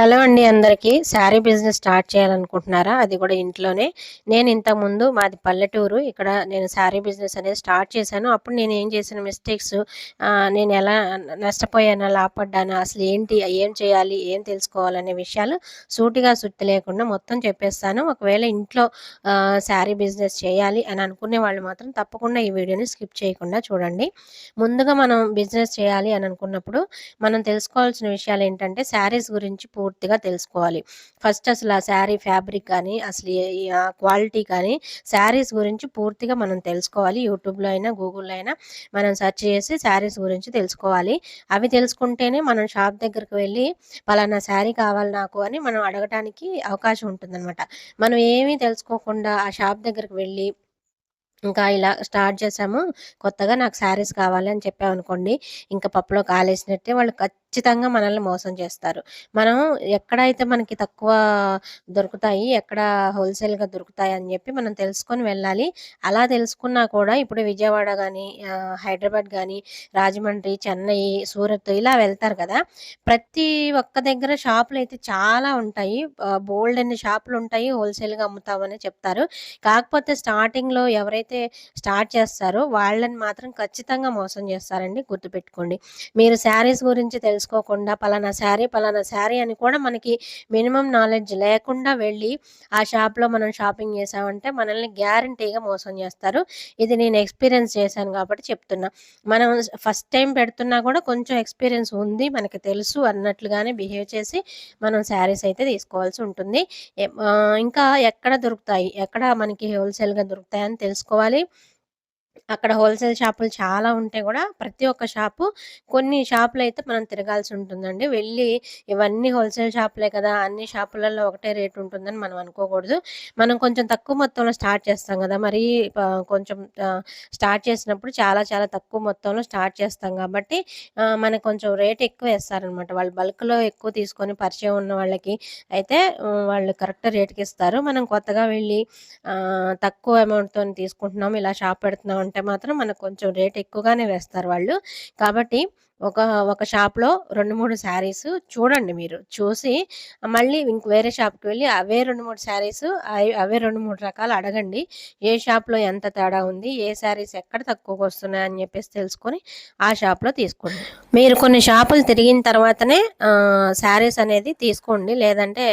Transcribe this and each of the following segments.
Hello అండి అందరికీ. Sari business start చేయాలనుకుంటున్నారా? అది కూడా ఇంట్లోనే. నేను ఇంతకుముందు మాది పల్లెటూరు. ఇక్కడ నేను శారీ బిజినెస్ అనేది స్టార్ట్ చేశాను. అప్పుడు నేను ఏం చేసిన మిస్టేక్స్ నేను ఎలా నష్టపోయానా లాభపడ్డాను అసలు ఏంటి ఏం చేయాలి ఏం తెలుసుకోవాలనే విషయాలు సూటిగా సుత్తి లేకుండా మొత్తం చెప్పేస్తాను. ఒకవేళ ఇంట్లో శారీ బిజినెస్ చేయాలి అని అనుకునే వాళ్ళు మాత్రం తప్పకుండా ఈ వీడియోని స్కిప్ చేయకుండా చూడండి. ముందుగా మనం బిజినెస్ చేయాలి అని అనుకున్నప్పుడు మనం తెలుసుకోవాల్సిన విషయాలు ఏంటంటే శారీస్ గురించి పూర్తి పూర్తిగా తెలుసుకోవాలి. ఫస్ట్ అసలు ఆ శారీ ఫ్యాబ్రిక్ కానీ అసలు క్వాలిటీ కానీ శారీస్ గురించి పూర్తిగా మనం తెలుసుకోవాలి. యూట్యూబ్లో అయినా గూగుల్లో అయినా మనం సెర్చ్ చేసి శారీస్ గురించి తెలుసుకోవాలి. అవి తెలుసుకుంటేనే మనం షాప్ దగ్గరికి వెళ్ళి పలానా శారీ కావాలి నాకు అని మనం అడగటానికి అవకాశం ఉంటుందన్నమాట. మనం ఏమీ తెలుసుకోకుండా ఆ షాప్ దగ్గరికి వెళ్ళి ఇంకా ఇలా స్టార్ట్ చేసాము కొత్తగా నాకు శారీస్ కావాలి అని చెప్పామనుకోండి ఇంకా పప్పులో కాలేసినట్టే వాళ్ళు ఖచ్చితంగా మనల్ని మోసం చేస్తారు. మనం ఎక్కడైతే మనకి తక్కువ దొరుకుతాయి ఎక్కడ హోల్సేల్గా దొరుకుతాయి అని చెప్పి మనం తెలుసుకొని వెళ్ళాలి. అలా తెలుసుకున్నా కూడా ఇప్పుడు విజయవాడ కానీ హైదరాబాద్ కానీ రాజమండ్రి చెన్నై సూరత్ ఇలా వెళ్తారు కదా. ప్రతి ఒక్క దగ్గర షాపులు అయితే చాలా ఉంటాయి. బోల్డ్ అన్ని షాపులు ఉంటాయి. హోల్సేల్గా అమ్ముతామని చెప్తారు. కాకపోతే స్టార్టింగ్లో ఎవరైతే స్టార్ట్ చేస్తారో వాళ్ళని మాత్రం ఖచ్చితంగా మోసం చేస్తారండి గుర్తుపెట్టుకోండి. మీరు శారీస్ గురించి తెలుసు తెలుసుకోకుండా పలానా శారీ పలానా శారీ అని కూడా మనకి మినిమం నాలెడ్జ్ లేకుండా వెళ్ళి ఆ షాప్లో మనం షాపింగ్ చేసామంటే మనల్ని గ్యారంటీగా మోసం చేస్తారు. ఇది నేను ఎక్స్పీరియన్స్ చేశాను కాబట్టి చెప్తున్నా. మనం ఫస్ట్ టైం పెడుతున్నా కూడా కొంచెం ఎక్స్పీరియన్స్ ఉంది మనకి తెలుసు అన్నట్లుగానే బిహేవ్ చేసి మనం శారీస్ అయితే తీసుకోవాల్సి ఉంటుంది. ఇంకా ఎక్కడ దొరుకుతాయి? ఎక్కడ మనకి హోల్సేల్గా దొరుకుతాయని తెలుసుకోవాలి. అక్కడ హోల్సేల్ షాపులు చాలా ఉంటే కూడా ప్రతి ఒక్క షాపు కొన్ని షాపులు అయితే మనం తిరగాల్సి ఉంటుందండి. వెళ్ళి ఇవన్నీ హోల్సేల్ షాపులే కదా అన్ని షాపులలో ఒకటే రేట్ ఉంటుందని మనం అనుకోకూడదు. మనం కొంచెం తక్కువ మొత్తంలో స్టార్ట్ చేస్తాం కదా మరి కొంచెం స్టార్ట్ చేసినప్పుడు చాలా చాలా తక్కువ మొత్తంలో స్టార్ట్ చేస్తాం కాబట్టి మనకు కొంచెం రేట్ ఎక్కువ వేస్తారనమాట. వాళ్ళు బల్క్లో ఎక్కువ తీసుకొని పరిచయం ఉన్న వాళ్ళకి అయితే వాళ్ళు కరెక్ట్ రేట్కి ఇస్తారు. మనం కొత్తగా వెళ్ళి తక్కువ అమౌంట్తో తీసుకుంటున్నాం ఇలా షాప్ పెడుతున్నాం అంటే మాత్రం మనకు కొంచెం రేట్ ఎక్కువగానే వేస్తారు వాళ్ళు. కాబట్టి ఒక ఒక షాప్లో రెండు మూడు శారీస్ చూడండి మీరు. చూసి మళ్ళీ ఇంక వేరే షాప్కి వెళ్ళి అవే రెండు మూడు శారీస్ అవే రెండు మూడు రకాలు అడగండి. ఏ షాప్లో ఎంత తేడా ఉంది ఏ శారీస్ ఎక్కడ తక్కువకి వస్తున్నాయి అని చెప్పేసి తెలుసుకొని ఆ షాప్లో తీసుకోండి. మీరు కొన్ని షాపులు తిరిగిన తర్వాతనే శారీస్ అనేది తీసుకోండి. లేదంటే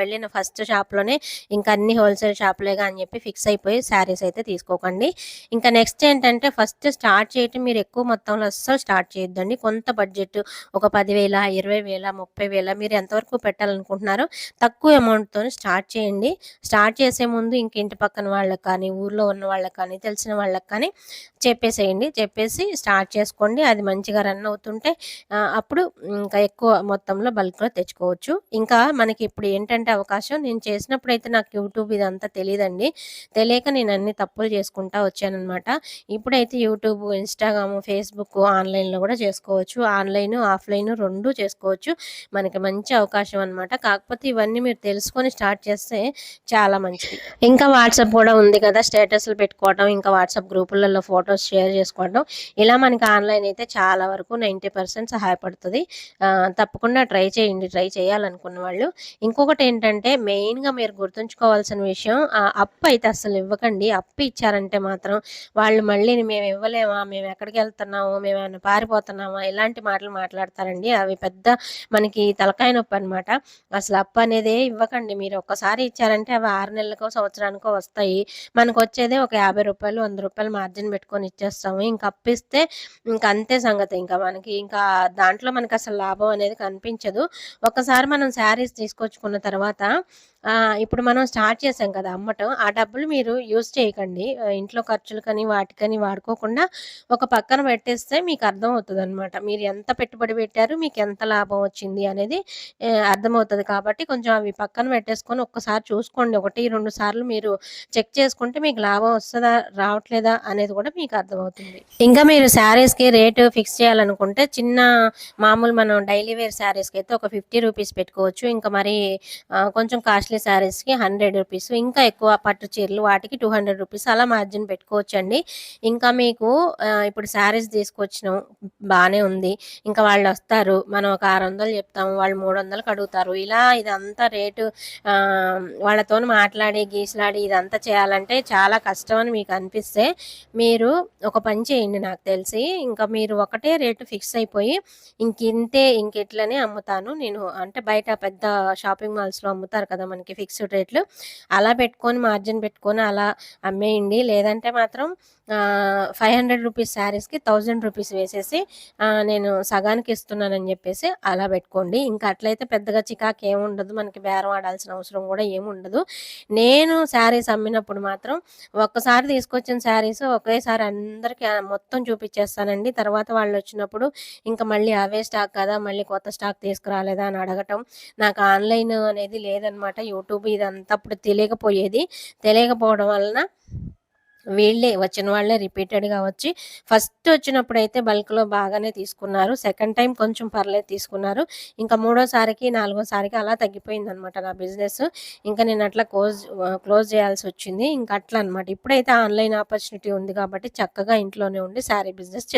వెళ్ళిన ఫస్ట్ షాప్లోనే ఇంకా అన్ని హోల్సేల్ షాపులేగా అని చెప్పి ఫిక్స్ అయిపోయి శారీస్ అయితే తీసుకోకండి. ఇంకా నెక్స్ట్ ఏంటంటే ఫస్ట్ స్టార్ట్ చేయటం మీరు ఎక్కువ మొత్తంలో అస్సలు స్టార్ట్ చేయొద్దండి. కొంత బడ్జెట్ ఒక పదివేల ఇరవై వేల ముప్పై వేల మీరు ఎంతవరకు పెట్టాలనుకుంటున్నారో తక్కువ అమౌంట్తో స్టార్ట్ చేయండి. స్టార్ట్ చేసే ముందు ఇంక ఇంటి పక్కన వాళ్ళకి కానీ ఊర్లో ఉన్న వాళ్ళకి కానీ తెలిసిన వాళ్ళకి కానీ చెప్పేసేయండి. చెప్పేసి స్టార్ట్ చేసుకోండి. అది మంచిగా రన్ అవుతుంటే అప్పుడు ఇంకా ఎక్కువ మొత్తంలో బల్క్లో తెచ్చుకోవచ్చు. ఇంకా మనకి ఇప్పుడు ఏంటంటే అవకాశం నేను చేసినప్పుడు అయితే నాకు యూట్యూబ్ ఇదంతా తెలియదండి. తెలియక నేను అన్ని తప్పులు చేసుకుంటా వచ్చానమాట ఇప్పుడైతే యూట్యూబ్ ఇన్స్టాగ్రామ్ ఫేస్బుక్ ఆన్లైన్లో కూడా చేసుకోవచ్చు. ఆన్లైన్ ఆఫ్లైన్ రెండు చేసుకోవచ్చు. మనకి మంచి అవకాశం అనమాట కాకపోతే ఇవన్నీ మీరు తెలుసుకొని స్టార్ట్ చేస్తే చాలా మంచిది. ఇంకా వాట్సాప్ కూడా ఉంది కదా స్టేటస్లు పెట్టుకోవడం ఇంకా వాట్సాప్ గ్రూపులలో ఫోటో ఫొటోస్ షేర్ చేసుకోవడం. ఇలా మనకి ఆన్లైన్ అయితే చాలా వరకు నైంటీ పర్సెంట్ సహాయపడుతుంది. తప్పకుండా ట్రై చేయండి ట్రై చేయాలనుకున్న వాళ్ళు. ఇంకొకటి ఏంటంటే మెయిన్గా మీరు గుర్తుంచుకోవాల్సిన విషయం అప్పు అయితే అసలు ఇవ్వకండి. అప్పు ఇచ్చారంటే మాత్రం వాళ్ళు మళ్ళీ మేము ఇవ్వలేమా మేము ఎక్కడికి వెళ్తున్నాము మేము ఏమైనా పారిపోతున్నామా ఇలాంటి మాటలు మాట్లాడతారండి. అవి పెద్ద మనకి తలకాయ నొప్పి అనమాట అసలు అప్పు అనేది ఇవ్వకండి. మీరు ఒక్కసారి ఇచ్చారంటే అవి ఆరు నెలలకో సంవత్సరానికో వస్తాయి. మనకు వచ్చేదే ఒక యాభై రూపాయలు వంద రూపాయలు మార్జిన్ పెట్టుకొని ఇచ్చేస్తాము ఇంకా అప్పిస్తే ఇంకా అంతే సంగతి. ఇంకా మనకి ఇంకా దాంట్లో మనకి అసలు లాభం అనేది కనిపించదు. ఒకసారి మనం శారీస్ తీసుకొచ్చుకున్న తర్వాత ఇప్పుడు మనం స్టార్ట్ చేసాం కదా అమ్మటం. ఆ డబ్బులు మీరు యూజ్ చేయకండి. ఇంట్లో ఖర్చులు కానీ వాటికని వాడుకోకుండా ఒక పక్కన పెట్టేస్తే మీకు అర్థం అవుతుంది అనమాట మీరు ఎంత పెట్టుబడి పెట్టారు మీకు ఎంత లాభం వచ్చింది అనేది అర్థమవుతుంది. కాబట్టి కొంచెం అవి పక్కన పెట్టేసుకొని ఒక్కసారి చూసుకోండి. ఒకటి రెండు సార్లు మీరు చెక్ చేసుకుంటే మీకు లాభం వస్తుందా రావట్లేదా అనేది కూడా మీకు అర్థమవుతుంది. ఇంకా మీరు శారీస్కి రేటు ఫిక్స్ చేయాలనుకుంటే చిన్న మామూలు మనం డైలీ వేర్ శారీస్కి అయితే ఒక ఫిఫ్టీ రూపీస్ పెట్టుకోవచ్చు. ఇంకా మరి కొంచెం కాస్ట్ కాస్ట్లీ శారీస్కి హండ్రెడ్ రూపీస్ ఇంకా ఎక్కువ పట్టు చీరలు వాటికి టూ హండ్రెడ్ రూపీస్ అలా మార్జిన్ పెట్టుకోవచ్చండి. ఇంకా మీకు ఇప్పుడు శారీస్ తీసుకొచ్చినాం బాగానే ఉంది. ఇంకా వాళ్ళు వస్తారు మనం ఒక ఆరు వందలు చెప్తాము వాళ్ళు మూడు వందలకు అడుగుతారు. ఇలా ఇదంతా రేటు వాళ్ళతో మాట్లాడి గీసులాడి ఇదంతా చేయాలంటే చాలా కష్టం అని మీకు అనిపిస్తే మీరు ఒక పని చేయండి నాకు తెలిసి. ఇంకా మీరు ఒకటే రేటు ఫిక్స్ అయిపోయి ఇంకింతే ఇంకెట్లనే అమ్ముతాను. నేను అంటే బయట పెద్ద షాపింగ్ మాల్స్లో అమ్ముతారు కదా మనకి ఫిక్స్డ్ రేట్లు. అలా పెట్టుకొని మార్జిన్ పెట్టుకొని అలా అమ్మేయండి. లేదంటే మాత్రం ఫైవ్ హండ్రెడ్ రూపీస్ శారీస్కి థౌజండ్ రూపీస్ వేసేసి నేను సగానికి ఇస్తున్నానని చెప్పేసి అలా పెట్టుకోండి. ఇంకా అట్లయితే పెద్దగా చికాకు ఏముండదు మనకి బేరం ఆడాల్సిన అవసరం కూడా ఏముండదు నేను శారీస్ అమ్మినప్పుడు మాత్రం ఒక్కసారి తీసుకొచ్చిన శారీస్ ఒకేసారి అందరికీ మొత్తం చూపించేస్తానండి. తర్వాత వాళ్ళు వచ్చినప్పుడు ఇంకా మళ్ళీ అవే స్టాక్ కదా మళ్ళీ కొత్త స్టాక్ తీసుకురాలేదా అని అడగటం నాకు ఆన్లైన్ అనేది లేదనమాట. యూట్యూబ్ ఇదంతా అప్పుడు తెలియకపోయేది. తెలియకపోవడం వలన వీళ్ళే వచ్చిన వాళ్ళే రిపీటెడ్గా వచ్చి ఫస్ట్ వచ్చినప్పుడు అయితే బల్క్లో బాగానే తీసుకున్నారు. సెకండ్ టైం కొంచెం పర్లేదు తీసుకున్నారు. ఇంకా మూడోసారికి నాలుగోసారికి అలా తగ్గిపోయింది అనమాట నా బిజినెస్. ఇంకా నేను అట్లా క్లోజ్ క్లోజ్ చేయాల్సి వచ్చింది. ఇంకా అట్లా అనమాట ఇప్పుడైతే ఆన్లైన్ ఆపర్చునిటీ ఉంది కాబట్టి చక్కగా ఇంట్లోనే ఉండి శారీ బిజినెస్